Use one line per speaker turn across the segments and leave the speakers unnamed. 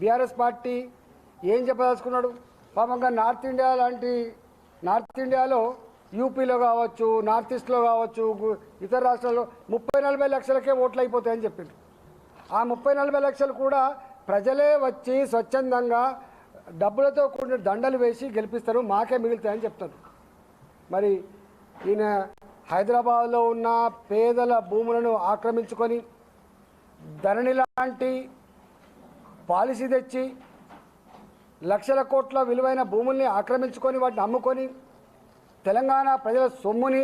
BRS party ఏం చెప్పదలుచుకున్నాడు? పాపంగా నార్త్ ఇండియా లాంటి నార్త్ ఇండియాలో యూపీలో కావచ్చు నార్త్ ఈస్ట్లో కావచ్చు ఇతర రాష్ట్రాల్లో ముప్పై నలభై లక్షలకే ఓట్లు అయిపోతాయని చెప్పిండు. ఆ ముప్పై నలభై లక్షలు కూడా ప్రజలే వచ్చి స్వచ్ఛందంగా డబ్బులతో కూడిన దండలు వేసి గెలిపిస్తారు మాకే మిగులుతాయని చెప్తారు. మరి ఈయన హైదరాబాద్లో ఉన్న పేదల భూములను ఆక్రమించుకొని ధరణి లాంటి పాలసీ తెచ్చి లక్షల కోట్ల విలువైన భూముల్ని ఆక్రమించుకొని వాటిని అమ్ముకొని తెలంగాణ ప్రజల సొమ్ముని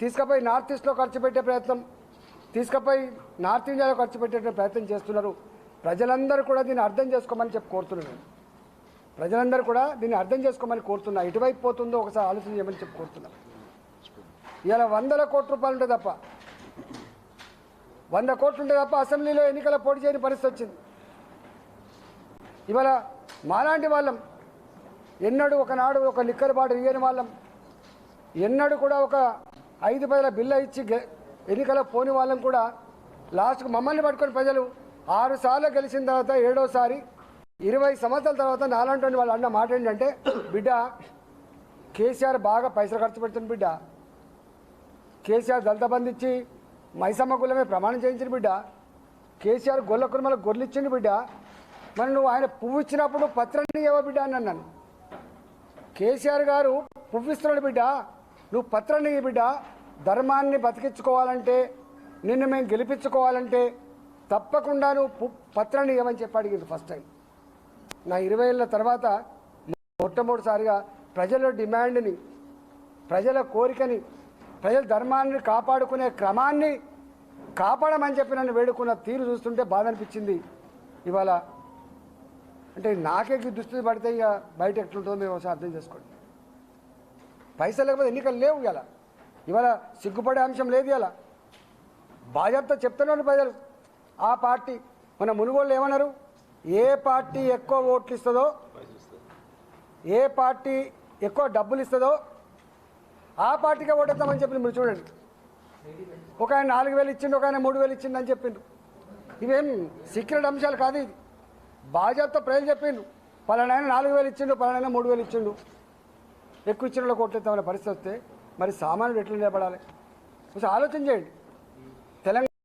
తీసుకుపోయి నార్త్ ఈస్ట్లో ఖర్చు పెట్టే ప్రయత్నం తీసుకుపోయి నార్త్ ఇండియాలో ఖర్చు పెట్టే ప్రయత్నం చేస్తున్నారు. ప్రజలందరూ కూడా దీన్ని అర్థం చేసుకోమని చెప్పి కోరుతున్నాను. ప్రజలందరూ కూడా దీన్ని అర్థం చేసుకోమని కోరుతున్నా. ఎటువైపు పోతుందో ఒకసారి ఆలోచన చేయమని చెప్పి కోరుతున్నా. ఇలా వందల కోట్ల రూపాయలు ఉంటే తప్ప వంద కోట్లు ఉంటే తప్ప అసెంబ్లీలో ఎన్నికల పోటీ చేయని పరిస్థితి వచ్చింది. ఇవాళ మాలాంటి వాళ్ళం. ఎన్నడూ ఒకనాడు ఒక లిక్కర్ బాటిల్ ఇయ్యని వాళ్ళం. ఎన్నడూ కూడా ఒక ఐదు పదల బిల్ల ఇచ్చి ఎన్నికల పోని వాళ్ళం కూడా. లాస్ట్కు మమ్మల్ని పట్టుకొని ప్రజలు ఆరు సార్లు గెలిచిన తర్వాత ఏడోసారి ఇరవై సంవత్సరాల తర్వాత నాలాంటి వాళ్ళు అన్న మాట ఏంటంటే బిడ్డ కేసీఆర్ బాగా పైసలు ఖర్చు పెడుతుంది బిడ్డ. కేసీఆర్ దళిత బంధించి మైసమ్మ గుళ్ళమే ప్రమాణం చేయించిన బిడ్డ. కేసీఆర్ గొల్ల కుర్మల గొర్రెలు ఇచ్చిండు బిడ్డ. మరి నువ్వు ఆయన పువ్వు ఇచ్చినప్పుడు పత్రాన్ని ఇవ్వ బిడ్డ అని అన్నాను. కేసీఆర్ గారు పువ్వు ఇస్తున్నాడు బిడ్డ నువ్వు పత్రాన్ని ఇవ్వ బిడ్డ ధర్మాన్ని బతికించుకోవాలంటే నిన్ను మేము గెలిపించుకోవాలంటే తప్పకుండా నువ్వు పత్రాన్ని ఇవ్వమని చెప్పి అడిగింది ఫస్ట్ టైం నా ఇరవై ఏళ్ళ తర్వాత మొట్టమొదటిసారిగా ప్రజల డిమాండ్ని ప్రజల కోరికని ప్రజల ధర్మాన్ని కాపాడుకునే క్రమాన్ని కాపాడమని చెప్పి నన్ను వేడుకున్న తీరు చూస్తుంటే బాధ అనిపించింది. ఇవాళ అంటే నాకే ఈ దుస్థితి పడితే ఇక బయట ఎట్లుంటుందో మేము ఒకసారి అర్థం చేసుకోండి. పైసలు లేకపోతే ఎన్నికలు లేవు ఇవాళ. ఇవాళ సిగ్గుపడే అంశం లేదు ఇలా బాధ్యత చెప్తున్నాడు ప్రజలు. ఆ పార్టీ మన మునుగోళ్ళు ఏమన్నారు? ఏ పార్టీ ఎక్కువ ఓట్లు ఇస్తుందో ఏ పార్టీ ఎక్కువ డబ్బులు ఇస్తుందో ఆ పార్టీకే ఓటేద్దామని చెప్పి మీరు చూడండి. ఒక ఆయన నాలుగు వేలు ఇచ్చిండు ఒక ఆయన మూడు వేలు ఇచ్చిండు అని చెప్పిండు. ఇవేం సీక్రెట్ అంశాలు కాదు ఇది. భాజపా ప్రజలు చెప్పిండు. పలానైనా నాలుగు వేలు ఇచ్చిండు పలానైనా మూడు వేలు ఇచ్చిండు. ఎక్కువ ఇచ్చిన వాళ్ళకి ఓట్లేద్దామనే పరిస్థితి వస్తే మరి సామాన్యుడు ఎట్లా నిలబడాలి? కొంచెం ఆలోచన చేయండి.